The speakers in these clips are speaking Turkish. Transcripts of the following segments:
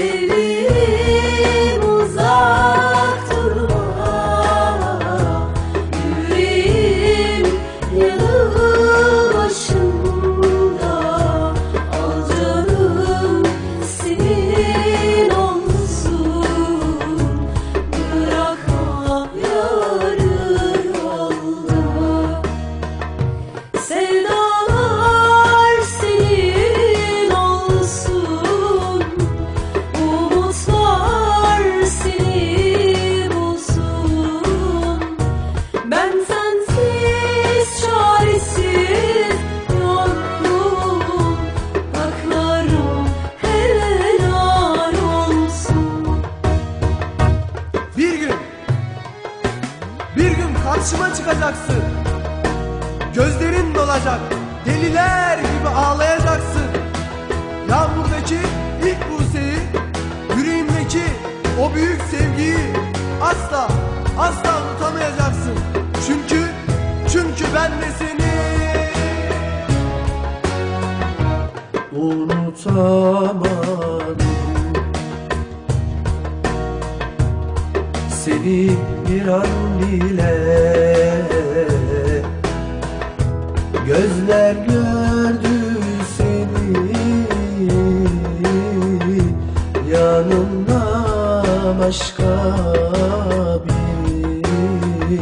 believe. Çıkacaksın. Gözlerin dolacak, deliler gibi ağlayacaksın. Yağmurdaki ilk buseyi, yüreğimdeki o büyük sevgiyi asla, asla unutamayacaksın. Çünkü, çünkü ben de seni unutamadım Seni bir an bile Yanımda başka biri.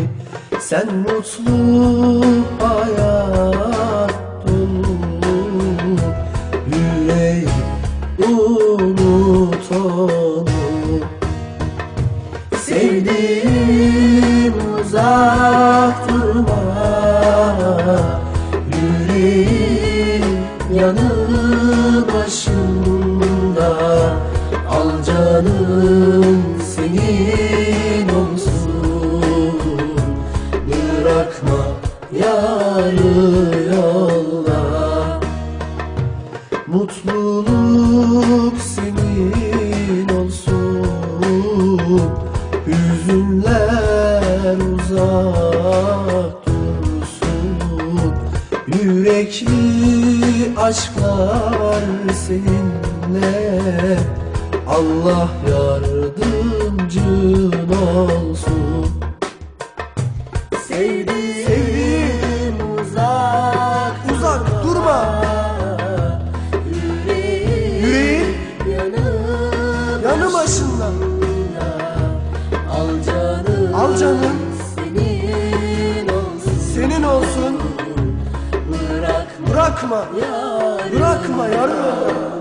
Sen mutlu hayat dolu Yüreği unut onu Al canım senin olsun Bırakma yarı yolda Mutluluk senin olsun. Hüzünler uzak dursun. Yürekli aşklar seninle Allah yardımcın olsun Sevdiğim uzak uzak durma. Yüreğin yanı başında. Al canım, Al canım senin olsun senin olsun. Bırakma Bırakma, yarı bırakma yarı.